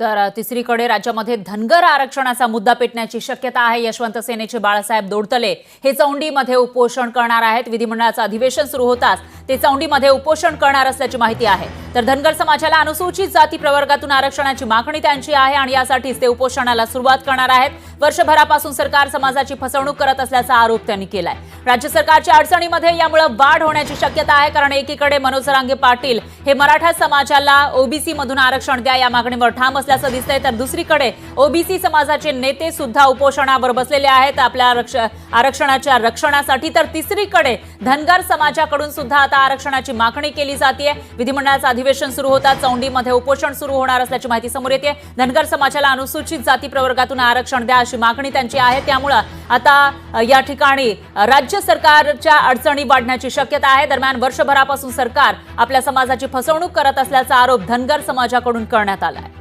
तर तिसरीकडे राज्यामध्ये धनगर आरक्षणाचा मुद्दा पेटण्याची शक्यता आहे. यशवंत सेनेचे बाळासाहेब दोडतले हे चौंडीमध्ये उपोषण करणार आहेत. विधिमंडळाचं अधिवेशन सुरू होताच ते चौंडीमध्ये उपोषण करणार असल्याची माहिती आहे. तर धनगर समाजाला अनुसूचित जाती प्रवर्गातून आरक्षणाची मागणी त्यांची आहे आणि यासाठीच ते उपोषणाला सुरुवात करणार आहेत. वर्षभरापासून सरकार समाजाची फसवणूक करत असल्याचा आरोप त्यांनी केलाय. राज्य सरकारच्या अडचणीमध्ये यामुळे वाढ होण्याची शक्यता आहे कारण एकीकडे मनोज रांगे पाटील हे मराठा समाजाला ओबीसी मधून आरक्षण द्या या मागणीवर ठाम असल्याचं दिसतंय. तर दुसरीकडे ओबीसी समाजाचे नेते सुद्धा उपोषणावर बसलेले आहेत. आपल्या आरक्ष- आरक्षणाच्या रक्षणासाठी तर तिसरीकडे धनगर समाजाकडून सुद्धा आता आरक्षणाची मागणी केली जाते विधिमंडळाचं अधिवेशन सुरू होतात चौंडीमध्ये उपोषण सुरू होणार असल्याची माहिती समोर येते. धनगर समाजाला अनुसूचित जाती प्रवर्गातून आरक्षण द्या अशी मागणी त्यांची आहे. त्यामुळं आता या ठिकाणी राज्य सरकारच्या अडचणी वाढण्याची शक्यता आहे. दरम्यान वर्षभरापासून सरकार आपल्या समाजाची फसवणूक करत असल्याचा आरोप धनगर समाजाकडून करण्यात आला आहे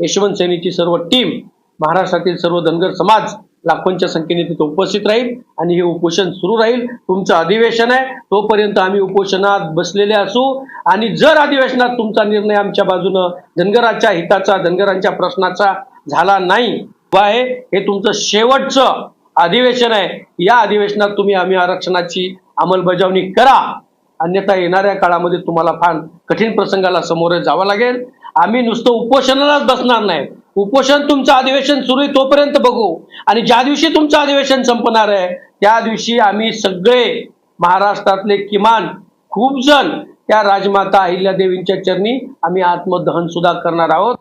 यशवंत सेनेची सर्व टीम महाराष्ट्रातील सर्व धनगर समाज लाखोंच्या संख्येने तिथे उपस्थित राहील आणि हे उपोषण सुरू राहील. तुमचं अधिवेशन आहे तोपर्यंत आम्ही उपोषणात बसलेले असू. आणि जर अधिवेशनात तुमचा निर्णय आमच्या बाजूनं धनगराच्या हिताचा धनगरांच्या प्रश्नाचा झाला नाही व आहे हे तुमचं शेवटचं अधिवेशन आहे. या अधिवेशनात तुम्ही आम्ही आरक्षणाची अंमलबजावणी करा. अन्यथा येणाऱ्या काळामध्ये तुम्हाला फार कठीण प्रसंगाला समोर जावं लागेल. आम्ही नुसतं उपोषणालाच बसणार नाही. उपोषण तुमचं अधिवेशन सुरू आहे तोपर्यंत बघू. आणि ज्या दिवशी तुमचं अधिवेशन संपणार आहे त्या दिवशी आम्ही सगळे महाराष्ट्रातले किमान खूप जण त्या राजमाता अहिल्यादेवींच्या चरणी आम्ही आत्मदहन सुद्धा करणार आहोत.